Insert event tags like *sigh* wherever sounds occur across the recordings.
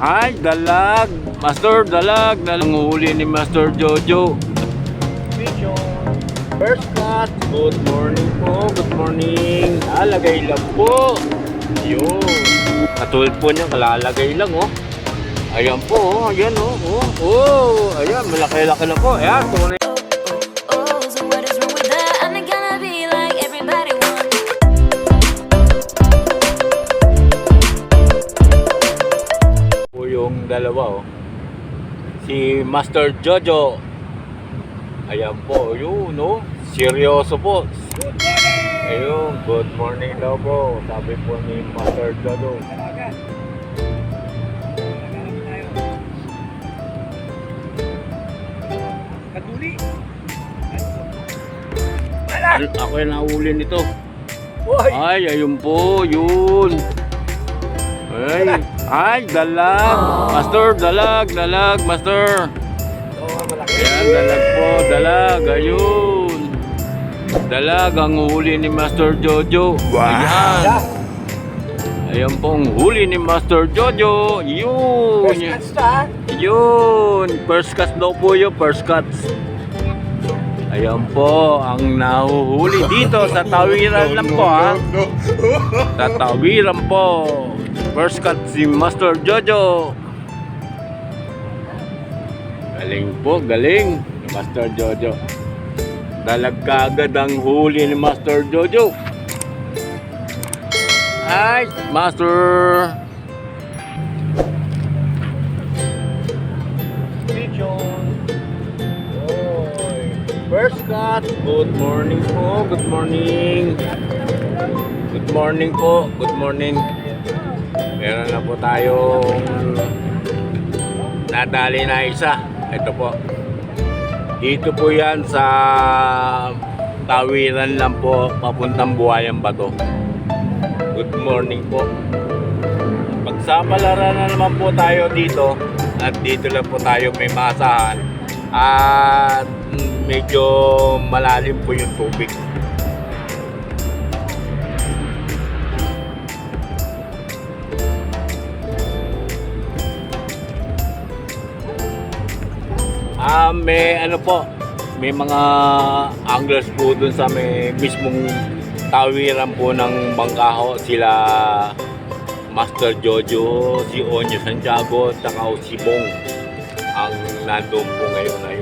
Ay, dalag. Master, dalag. Nanguhuli ni Master Jojo. Video. First cut. Good morning po. Good morning. Lalagay lang po. Yun. Katulad po niya, kalalagay lang oh. Ayan po, oh. ayan oh. Oh, oh. ayan, malaki-laki na po. Ayan, tunay. Dalawa oh. Si Master Jojo. Ayan po, yun no. Seryoso po. Ayun, good morning daw po. Sabi po ni Master Jojo. Kaduli. Ako yung nahuli nito. Ay, ayun po, yun. Ay, ay, dalag. Master, dalag, dalag, master. Ayan, dalag po, dalag, ayun. Dalag ang huli ni Master Jojo. Ayan. Ayan pong huli ni Master Jojo. Yun. First cuts to ha. Yun. First cuts daw po yun, first cuts. Ayan po ang nahuhuli dito sa tawiran lang po ha. *laughs* Sa tawiran po. First cut si Master Jojo. Galing po, galing. Master Jojo. Dalag kaagad ang huli ni Master Jojo. Ay, Master. Oy. First cut. Good morning po. Good morning. Good morning po. Good morning. Meron po tayong nadali na isa. Ito po. Dito po yan sa tawiran lang po papuntang Buhayan Bato. Good morning po. Pagsapalaran na naman po tayo dito at dito lang po tayo may masahan at medyo malalim po yung tubig. May ano po, may mga anglers po dun sa may mismong tawiran po ng Bangkaho. Sila Master Jojo, si Onyo Santiago, at si Bong ang nandun po ngayon. Ayun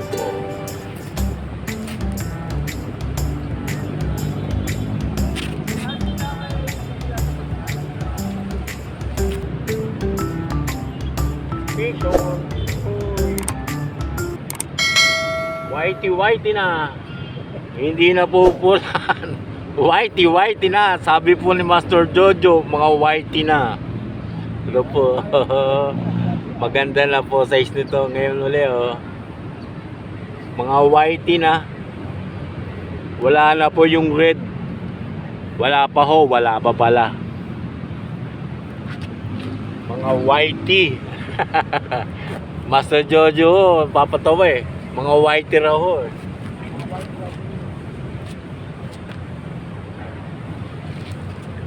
Whitey whitey na. Hindi na pupulan. *laughs* Whitey whitey na. Sabi po ni Master Jojo, mga whitey na. Ito po. *laughs* Maganda na po size nito ngayon uli oh. Mga whitey na. Wala na po yung red. Wala pa ho, wala pa pala. Mga whitey. *laughs* Master Jojo, papatawa eh. Mga whitey raw ho.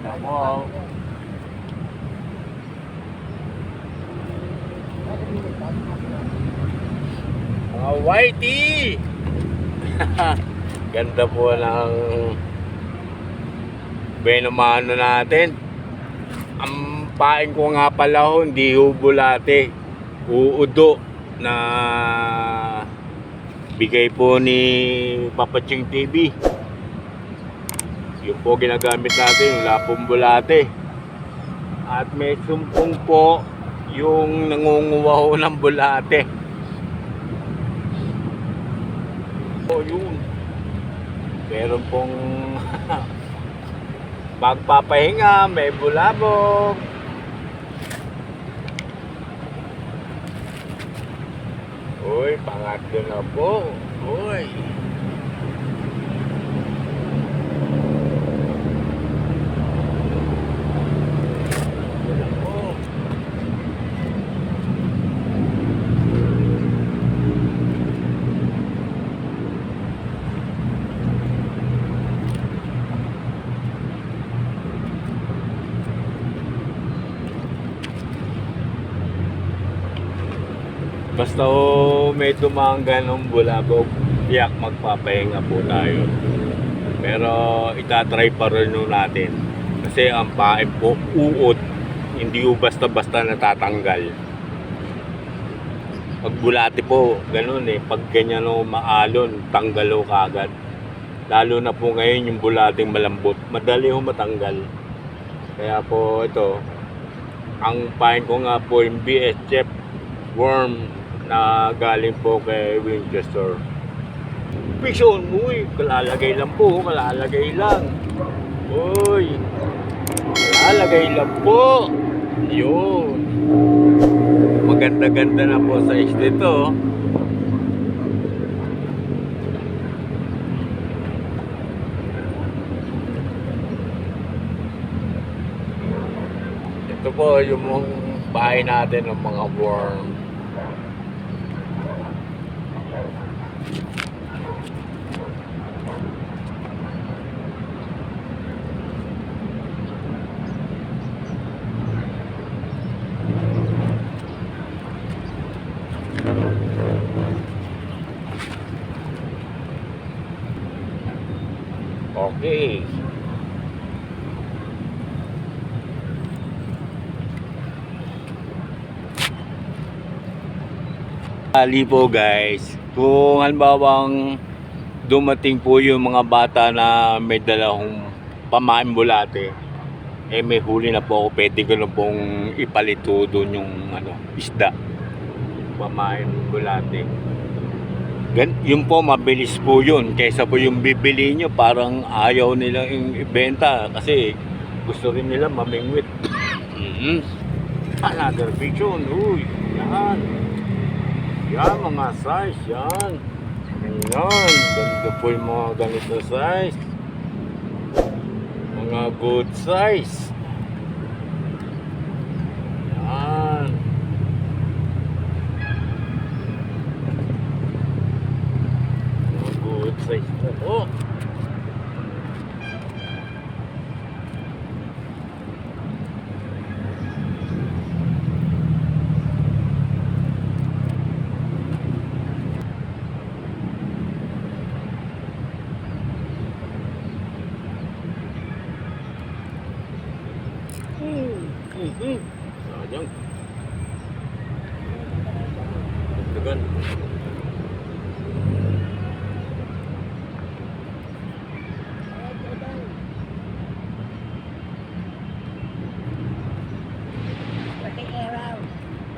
Tama. Mga whitey! Ganda po ng benumano natin. Ang pain ko nga pala ho, hindi ho bulate. Uudo na bigay po ni Papa Ching TV. Yung po ginagamit natin, yung lapong bulate. At may sumpong po yung nangunguha ho ng bulate. O yun. Meron pong *laughs* magpapahinga, may bulabog. Uy, pangatlo na po. Uy. Oh. Basta may dumaan ganong bulabog, tiyak magpapahinga po tayo. Pero itatry pa rin nun natin. Kasi ang pain po, uod. Hindi po basta-basta natatanggal. Pag bulati po, ganun eh. Pag ganyan o maalon, tanggalo kagad. Lalo na po ngayon yung bulating malambot. Madali ho matanggal. Kaya po ito, ang pain ko nga po yung BS Chef worm na galing po kay Winchester. Pison, uy, kalalagay lang po, kalalagay lang. Uy, kalalagay lang po. Yun. Maganda-ganda na po sa isda ito. Ito po yung bahay natin ng mga worm. Okay. Ali po guys, kung halimbawang dumating po yung mga bata na may dalawang pamain eh may huli na po ako, pwede ko na pong ipalito doon yung ano, isda. Pamain. Gan, yun po, mabilis po yun. Kaysa po yung bibili nyo, parang ayaw nilang ibenta kasi gusto rin nila mamingwit. *coughs* mm Another picture. Uy, yan. Yan, mga size, yan. Yan, ganda po yung mga ganito size. Mga good size. Yan. Mga good size na po. Mhm. Sayang. Araw.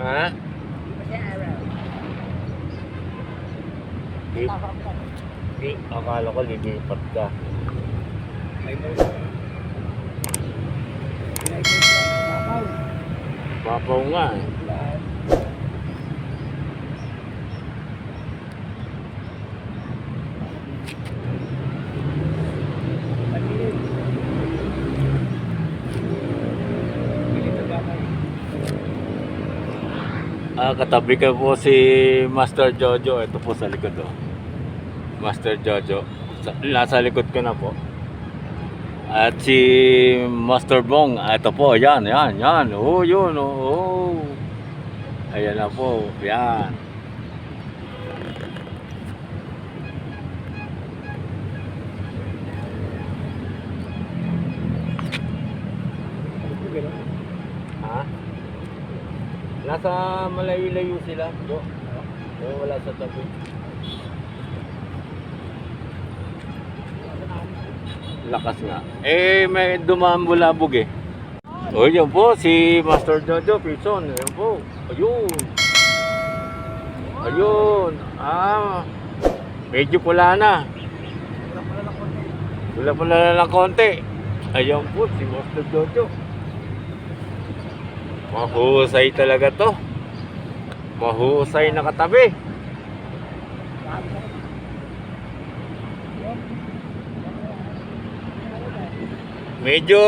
Ha? Pati araw. Di, di, akala ko lilipat ka. Papaw nga eh. Pagilid. Pagilid na gamay. Ah, katabi ka po si Master Jojo. Ito po sa likod oh. Master Jojo. Sa, nasa likod ko na po. At si Master Bong. Ah, Ito po, yan, yan, yan. Oh, yun, oh. oh. Ayan na po, yan. Ha? Nasa malayo-layo sila. Jo. Oo, wala sa tabi. Lakas nga. Eh, may dumaan bulabog eh. O, yan po, si Master Jojo Pison. Yan po. Ayun. Ayun. Ah, medyo pula na. Wala pala na ng konti. Ayun po, si Master Jojo. Mahusay talaga to. Mahusay na katabi. Medyo,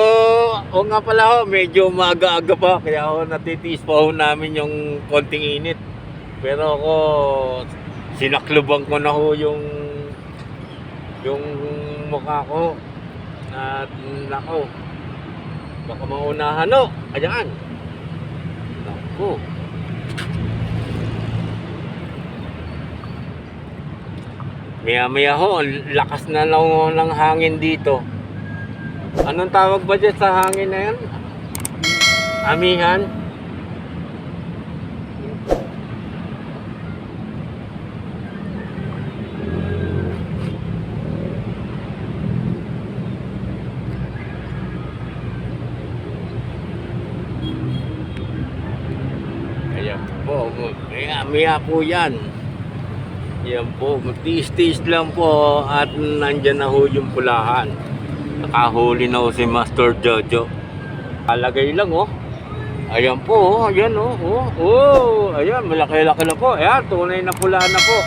o nga pala ho, medyo maaga-aga pa. Kaya ako natitiis pa ho namin yung konting init. Pero ako, sinakluban ko na ho yung yung mukha ko. At nako, baka maunahan ho. Ayan. Go. Maya maya ho, lakas na lang ng hangin dito. Anong tawag ba dyan sa hangin na yan? Amihan? Maya maya po yan. Yan po, tiis-tiis lang po at nandyan na ho yung pulahan. Nakahuli na ho si Master Jojo. Alagay lang oh. Ayan po, oh, ayan oh, oh, oh, ayan, malaki-laki na po. Ayan, tunay na pula na po.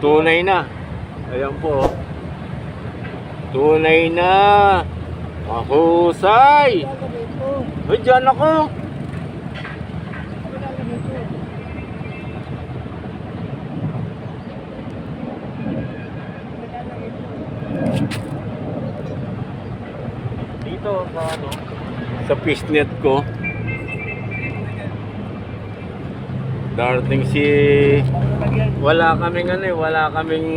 Tunay na. Ayan po. oh. Tunay na. Mahusay. Ay, dyan ako. Lalagay ko. Lalagay ko. Dito sa ano? Sa fishnet ko. Darating si wala kaming ano eh, wala kaming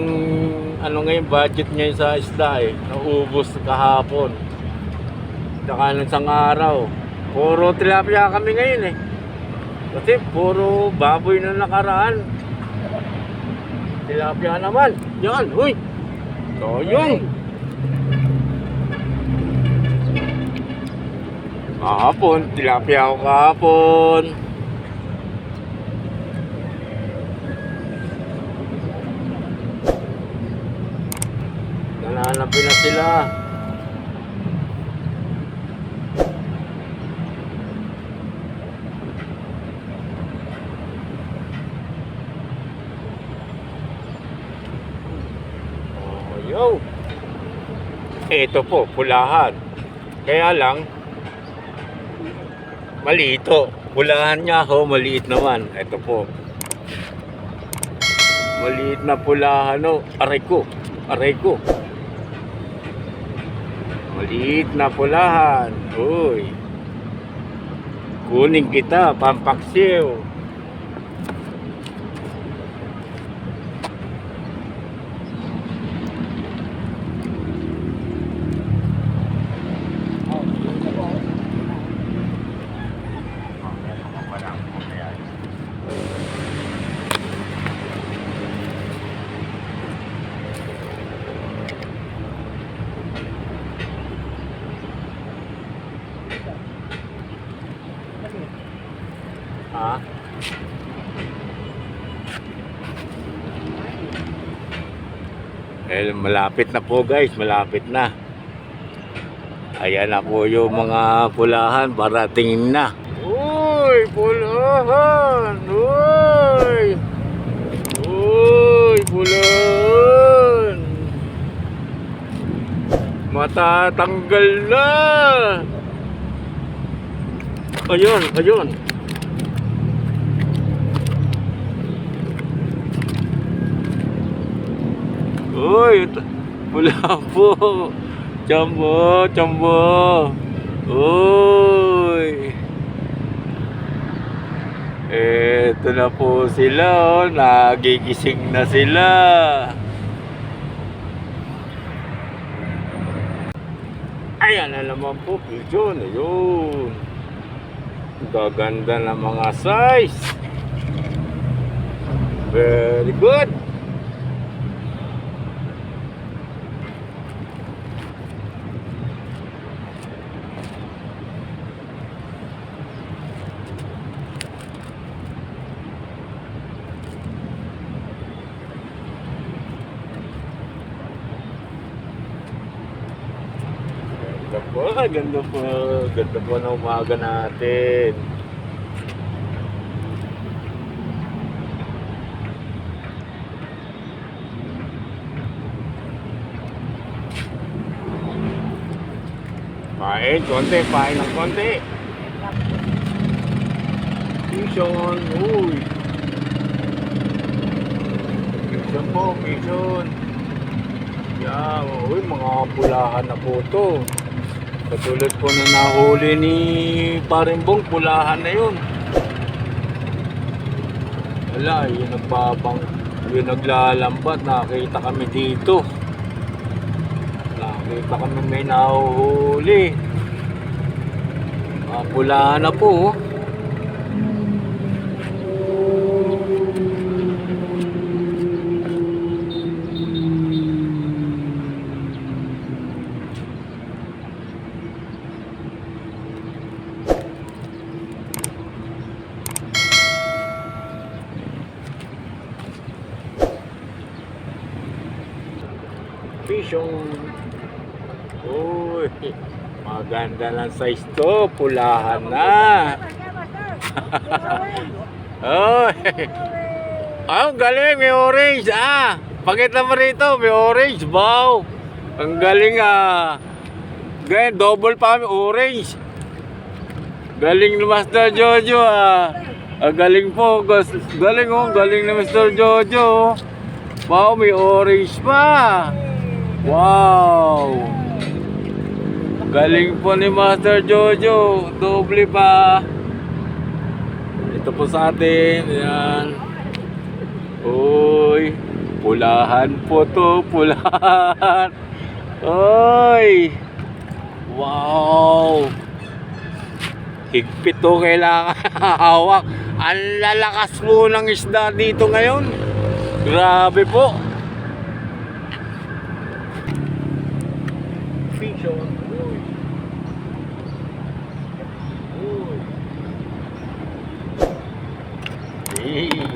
ano ngayon budget ngayon sa isda eh. Naubos kahapon. Tsaka nung isang araw. Puro tilapia kami ngayon eh. Kasi puro baboy na nakaraan. Tilapia naman. Yan, huy. So, yun. Kahapon, tilapia ako kahapon. Nananapin na sila. Oh, yo. Ito po, pulahan. Kaya lang, malito. Pulahan niya ho, maliit naman. Ito po. Maliit na pulahan no. Aray ko. Aray ko. Maliit na pulahan. Uy. Kunin kita, pampaksiw. Ha? Eh, malapit na po guys, malapit na. Ayan na po yung mga pulahan, parating na. Uy, pulahan! Uy! Uy, pulahan! Matatanggal na! Ayun, ayun. Uy, wala po. Chambo, chambo. Uy. Eto na po sila, oh. Nagigising na sila. Ayan na naman po, pigeon. Ayun. Gaganda ng mga size. Very good. Ganda po, ganda po, ganda po ng umaga natin. Pain, konti, pain ng konti. Mission, uy. Mission po, mission. Yan, uy, mga pulahan na po to. Katulad po na nahuli ni Parimbong, pulahan na yun. Wala, yung nagbabang, Yung naglalambat, nakita kami dito. Nakita kami may nahuhuli. Mapula na po. oh. Pisyong. Uy, maganda ng size to. Pulahan na. Ah, ang galing. May orange. Ah, pakita mo rito. May orange. Wow. Ang galing ah. Ganyan, double pa kami orange. Galing ni Master Jojo ah. Ang galing po. Galing oh. Galing ni Master Jojo. Wow, may orange pa. Wow! Galing po ni Master Jojo. Doble pa. Ito po sa atin. Yan. Uy. Pulahan po to. Pulahan. Uy. Wow. Higpit to kailangan *laughs* hawak. Ang lalakas po ng isda dito ngayon. Grabe po. Fish on. Uy. Uy. Hey.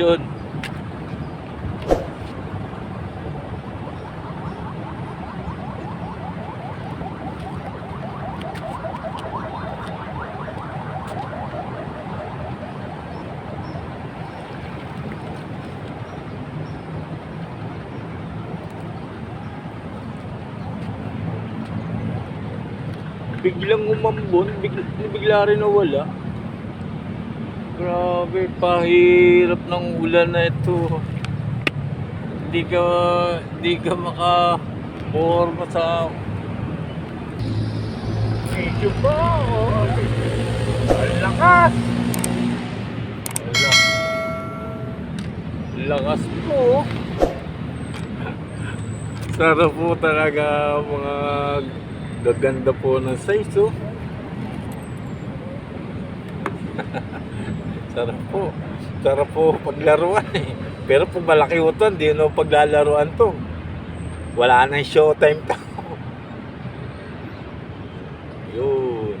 On. biglang umambon, bigla, bigla rin nawala. Grabe, pahirap ng ulan na ito. Hindi ka, hindi ka maka forma sa video. Ang lakas! Lakas po. *laughs* Sarap po talaga mga gaganda po ng size oh. Sarap po. Sarap po paglaruan eh. Pero pag malaki po ito, hindi no paglalaruan to. Wala nang showtime to. *laughs* Yun.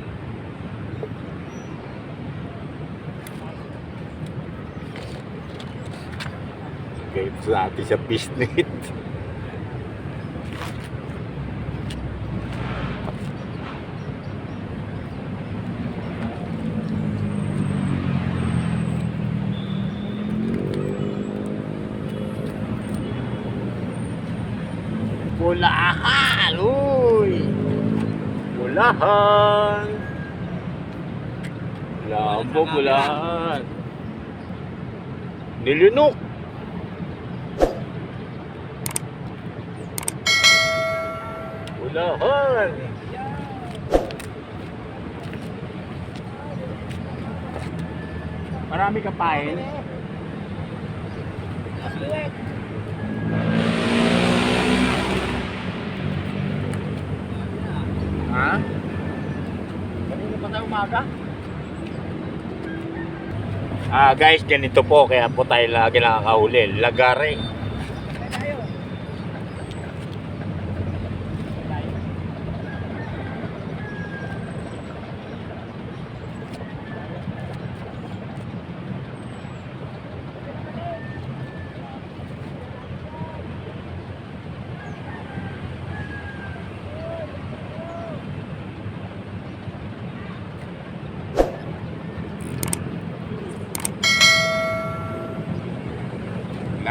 Okay, sa atin sa business. *laughs* Pulahan! Uy! Pulahan po, pulahan. Nilunok! Pulahan! Marami ka pain. Ha? Kanina pa tayo umaga. Ah, guys, ganito po. Kaya po tayo lagi nakakahuli. Lagare.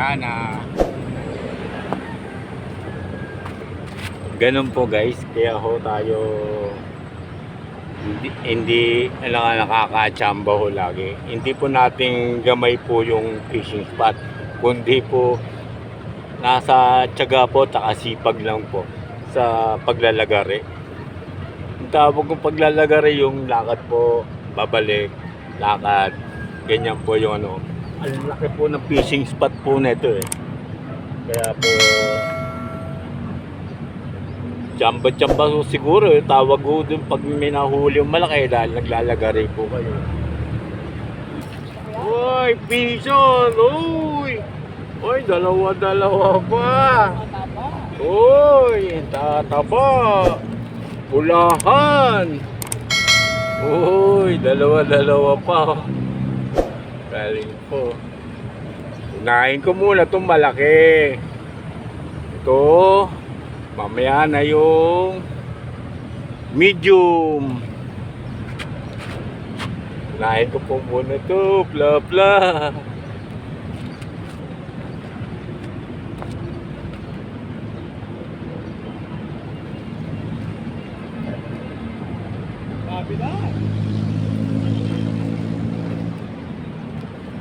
Wala na. Ganun po guys, kaya ho tayo hindi, hindi lang nakakachamba ho lagi. Hindi po nating gamay po yung fishing spot, kundi po nasa tiyaga po at sipag lang po sa paglalagari. Ang tawag kong paglalagari yung lakad po, babalik, lakad, ganyan po yung ano. Ang laki po ng fishing spot po nito eh. Kaya po, Chamba-chamba po siguro eh. Tawag ko dun pag may nahuli yung malaki dahil naglalagari po kayo. Uy, pison! Uy! Uy, dalawa-dalawa pa! Uy, tataba! Ulahan! Uy, dalawa-dalawa pa! Galing po. Unahin ko muna itong malaki. Ito, mamaya na yung medium. Unahin ko po muna ito, bla bla.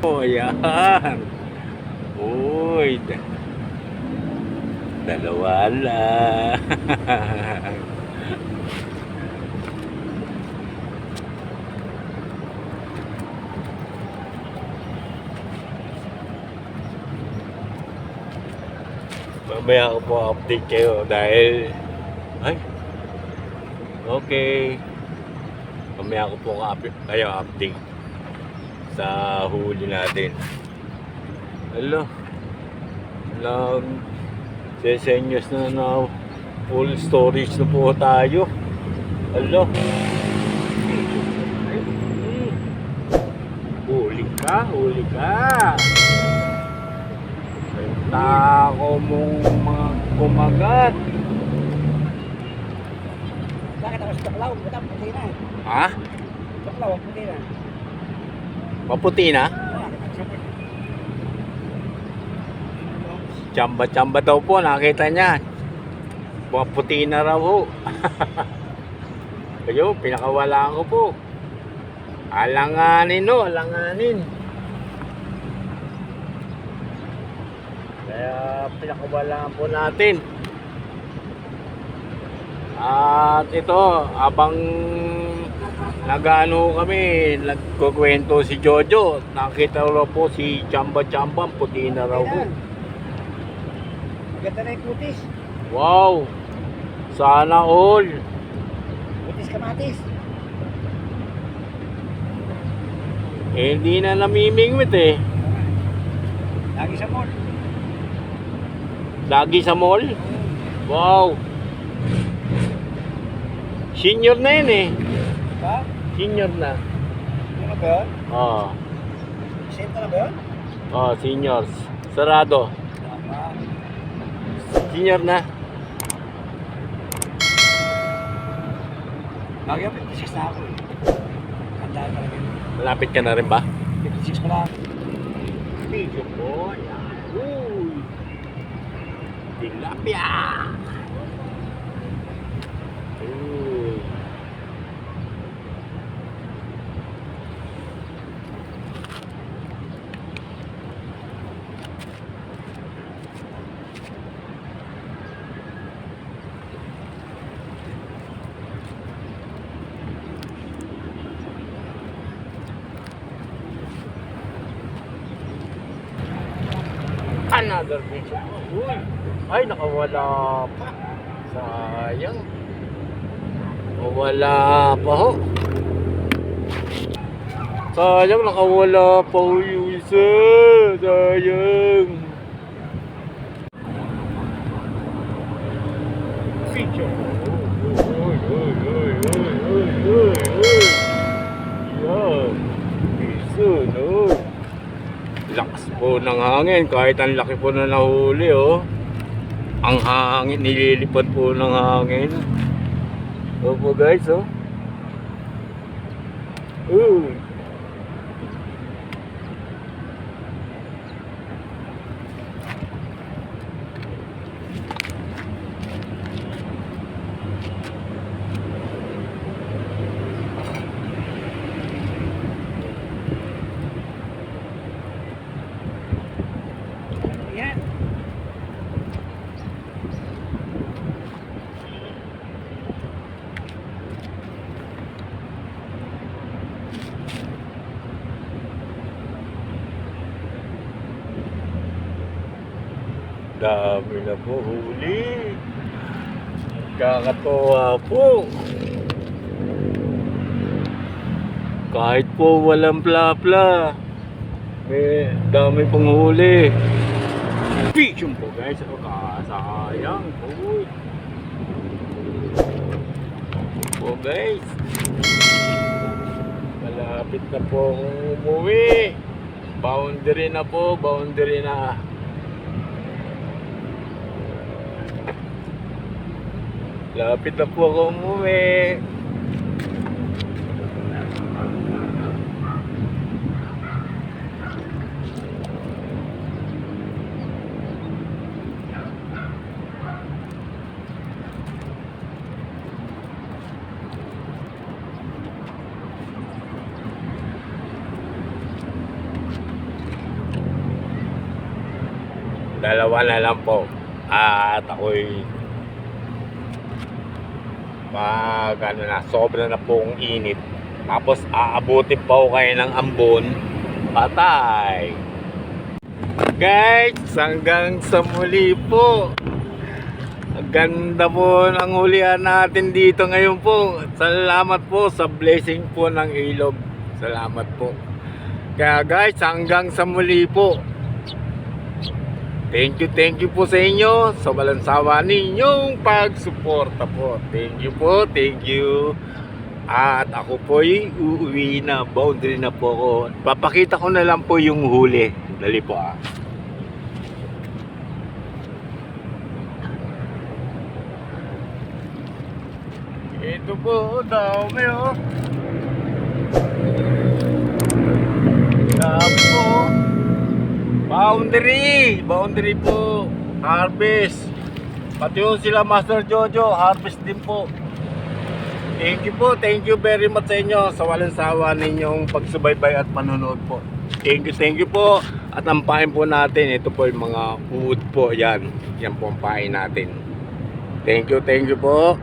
Oh, yan. Uy, dalawa lang. *laughs* Mamaya ko po update kayo dahil ay okay mamaya ko po ka- kayo update sa huli natin. Hello. Lang sesenyos na na full storage na po tayo. Hello. Hmm. Huli ka, huli ka. Tako mong mga kumagat. Bakit ako sa Taklaw? Ba't ang puti na? Ha? Taklaw, ang puti na. Maputi na? Chamba-chamba daw po, nakita niya. Mga puti na raw ho. *laughs* Kayo, pinakawalaan ko po. Alanganin no, alanganin. Kaya pinakawalaan po natin. At ito, abang nagano kami, nagkukwento si Jojo. Nakita raw po si Chamba Chamba, puti na raw po. Ganda na yung kutis. Wow! Sana all! Kutis kamatis. Eh, hindi na namimingwit eh. Lagi sa mall. Lagi sa mall. Wow! Senior na yun eh. Diba? Senior na. Ano na ba yun? Oo. Senta na ba yun? Oh, seniors. Sarado. Senior na. Lagi ako 56 na ako eh. Tandaan talaga. Malapit ka na rin ba? 56 pa lang. Video po. Uy! Tilapia! Uy! Another video. Uy! Ay, nakawala pa. Sayang. Nakawala pa ho. Sayang, nakawala pa ho yung isa. Sayang. Uy, uy, uy, uy, uy, uy. Yan. Piso, no? lakas po ng hangin kahit ang laki po na nahuli oh ang hangin nililipad po ng hangin opo guys oh Uy. Yan. Dami na po huli. Kakatuwa po. Kahit po walang pla-pla. May dami pong huli. Fishing po guys. Ano kasayang. Uy. Po guys. Malapit na po umuwi. Boundary na po. Boundary na. Lapit na po ako umuwi. Dalawa na lang po. At ako'y pag ano na, sobra na pong init. Tapos aabutin pa ko kayo ng ambon. Patay! Guys, hanggang sa muli po. Ganda po ng hulihan natin dito ngayon po. Salamat po sa blessing po ng ilog. Salamat po. Kaya guys, hanggang sa muli po. Thank you, thank you po sa inyo sa walang sawa ninyong pagsuporta po. Thank you po, thank you. At ako po ay uuwi na, boundary na po ako. Papakita ko na lang po yung huli. Dali po ah. Ito po, dami oh. Dami po. Boundary! Boundary po. Harvest. Pati po sila Master Jojo. Harvest din po. Thank you po. Thank you very much sa inyo sa walang sawa ninyong pagsubaybay at panonood po. Thank you, thank you po. At ang pain po natin, ito po yung mga wood po. Yan. Yan po ang pain natin. Thank you, thank you po.